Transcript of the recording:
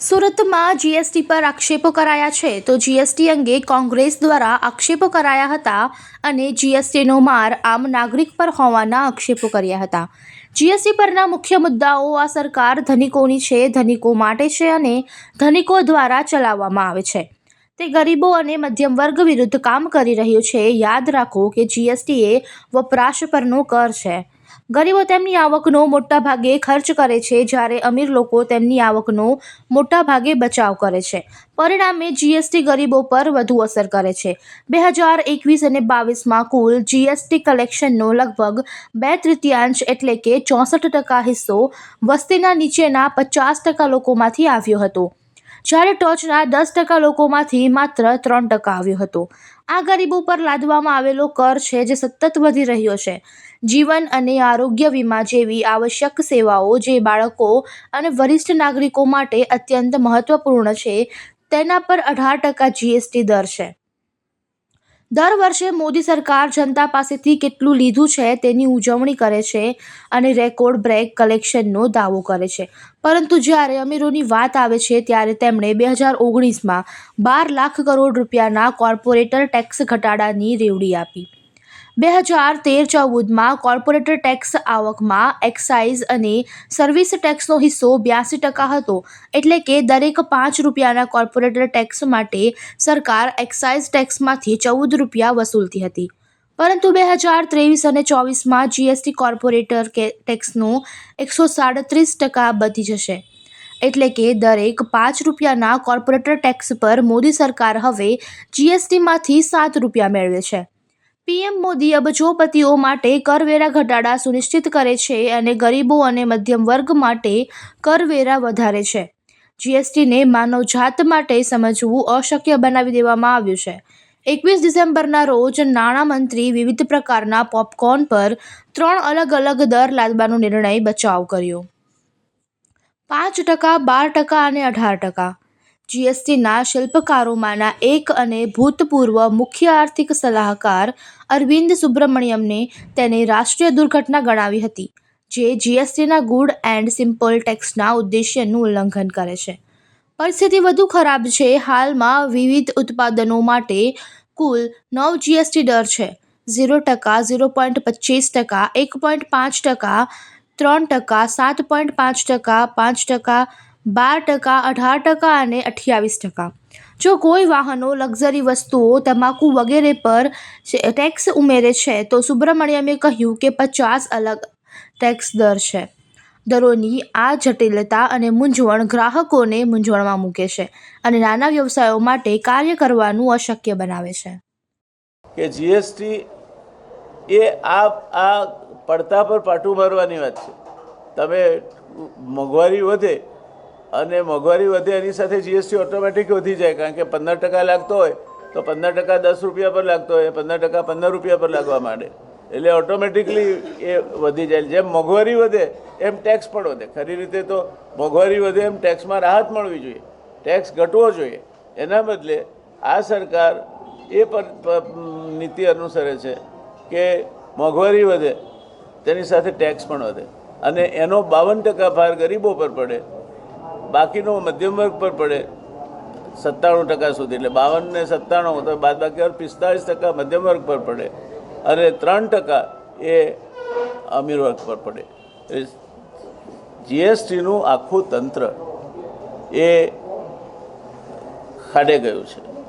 સુરતમાં જીએસટી પર આક્ષેપો કરાયા છે તો જીએસટી અંગે કોંગ્રેસ દ્વારા આક્ષેપો કરાયા હતા અને જીએસટીનો માર આમ નાગરિક પર હોવાના આક્ષેપો કર્યા હતા. જીએસટી પરના મુખ્ય મુદ્દાઓ આ સરકાર ધનિકોની છે, ધનિકો માટે છે અને ધનિકો દ્વારા ચલાવવામાં આવે છે. તે ગરીબો અને મધ્યમ વર્ગ વિરુદ્ધ કામ કરી રહ્યું છે. યાદ રાખો કે જીએસટી એ વપરાશ પરનો કર છે. ગરીબો તેમની આવકનો મોટા ભાગે ખર્ચ કરે છે, જ્યારે અમીર લોકો તેમની આવકનો મોટા ભાગે બચાવ કરે છે. પરિણામે જીએસટી ગરીબો પર વધુ અસર કરે છે. બે હજાર એકવીસ અને બાવીસમાં કુલ જીએસટી કલેક્શનનો લગભગ બે તૃતીયાંશ એટલે કે ચોસઠ ટકા હિસ્સો વસ્તીના નીચેના પચાસ ટકા લોકોમાંથી આવ્યો હતો. જ્યારે ટોચના દસ ટકા લોકોમાંથી માત્ર ત્રણ ટકા આવ્યો હતો. આ ગરીબો પર લાદવામાં આવેલો કર છે જે સતત વધી રહ્યો છે. જીવન અને આરોગ્ય વીમા જેવી આવશ્યક સેવાઓ જે બાળકો અને વરિષ્ઠ નાગરિકો માટે અત્યંત મહત્વપૂર્ણ છે, તેના પર અઢાર ટકા જીએસટી દર છે. દર વર્ષે મોદી સરકાર જનતા પાસેથી કેટલું લીધું છે તેની ઉજવણી કરે છે અને રેકોર્ડ બ્રેક કલેક્શનનો દાવો કરે છે. પરંતુ જ્યારે અમીરોની વાત આવે છે ત્યારે તેમણે બે હજાર ઓગણીસમાં બાર લાખ કરોડ રૂપિયાના કોર્પોરેટર ટેક્સ ઘટાડાની રેવડી આપી. બે હજાર તેર ચૌદમાં કોર્પોરેટર ટેક્સ આવકમાં એક્સાઇઝ અને સર્વિસ ટેક્સનો હિસ્સો બ્યાસી ટકા હતો. એટલે કે દરેક પાંચ રૂપિયાના કોર્પોરેટર ટેક્સ માટે સરકાર એક્સાઇઝ ટેક્સમાંથી ચૌદ રૂપિયા વસૂલતી હતી. પરંતુ બે હજાર ત્રેવીસ અને ચોવીસમાં જીએસટી કોર્પોરેટર ટેક્સનો એકસો સાડત્રીસ ટકા વધી જશે. એટલે કે દરેક પાંચ રૂપિયાના કોર્પોરેટર ટેક્સ પર મોદી સરકાર હવે જીએસટીમાંથી સાત રૂપિયા મેળવે છે. પીએમ મોદી અબજોપતિઓ માટે કરવેરા ઘટાડા સુનિશ્ચિત કરે છે અને ગરીબો અને મધ્યમ વર્ગ માટે કરવેરા વધારે છે. જીએસટીને માનવજાત માટે સમજવું અશક્ય બનાવી દેવામાં આવ્યું છે. એકવીસ ડિસેમ્બરના રોજ નાણામંત્રી વિવિધ પ્રકારના પોપકોર્ન પર ત્રણ અલગ અલગ દર લાદવાનો નિર્ણય બચાવ કર્યો. પાંચ ટકા, બાર ટકા અને અઢાર ટકા જીએસટીના શિલ્પકારોમાંના એક અને ભૂતપૂર્વ મુખ્ય આર્થિક સલાહકાર અરવિંદ સુબ્રમણ્યમને તેને રાષ્ટ્રીય દુર્ઘટના ગણાવી હતી, જે જીએસટીના ગુડ એન્ડ સિમ્પલ ટેક્સના ઉદ્દેશ્યનું ઉલ્લંઘન કરે છે. પરિસ્થિતિ વધુ ખરાબ છે. હાલમાં વિવિધ ઉત્પાદનો માટે કુલ નવ જીએસટી દર છે. ઝીરો ટકા, ઝીરો પોઈન્ટ પચીસ ટકા, એક પોઈન્ટ પાંચ ટકા, ત્રણ ટકા, સાત પોઈન્ટ પાંચ ટકા પાંચ ટકા બાર ટકા, અઢાર ટકા અને અઠ્યાવીસ ટકા. જો કોઈ વાહનો લક્ઝરી વસ્તુઓ, તમાકુ વગેરે પર ટેક્સ ઉમેરે છે, તો સુબ્રમણ્યમે કહ્યું કે પચાસ અલગ ટેક્સ દર છે. દરોની આ જટિલતા અને મૂંઝવણ ગ્રાહકોને મૂંઝવણમાં મૂકે છે અને નાના વ્યવસાયો માટે કાર્ય કરવાનું અશક્ય બનાવે છે. કે જીએસટી એ આ આ પડતા પર પાટું ભરવાની વાત છે. તમે મોંઘવારી વધે અને મોંઘવારી વધે એની સાથે જીએસટી ઓટોમેટિક વધી જાય, કારણ કે પંદર ટકા લાગતો હોય, તો પંદર ટકા દસ રૂપિયા પર લાગતો હોય, પંદર ટકા પંદર રૂપિયા પર લાગવા માંડે. એટલે ઓટોમેટિકલી એ વધી જાય. જેમ મોંઘવારી વધે, એમ ટેક્સ પણ વધે. ખરી રીતે તો મોંઘવારી વધે એમ ટેક્સમાં રાહત મળવી જોઈએ. ટેક્સ ઘટવો જોઈએ. એના બદલે આ સરકાર એ પર નીતિ અનુસરે છે કે મોંઘવારી વધે, તેની સાથે ટેક્સ પણ વધે. અને એનો બાવન ટકા ભાર ગરીબો પર પડે. બાકીનો મધ્યમ વર્ગ પર પડે સત્તાણું ટકા સુધી. એટલે બાવન ને સત્તાણું, તો બાદ બાકી પિસ્તાળીસ ટકા મધ્યમ વર્ગ પર પડે. અને ત્રણ ટકા એ અમીર વર્ગ પર પડે. જીએસટીનું આખું તંત્ર એ ખાડે ગયું છે.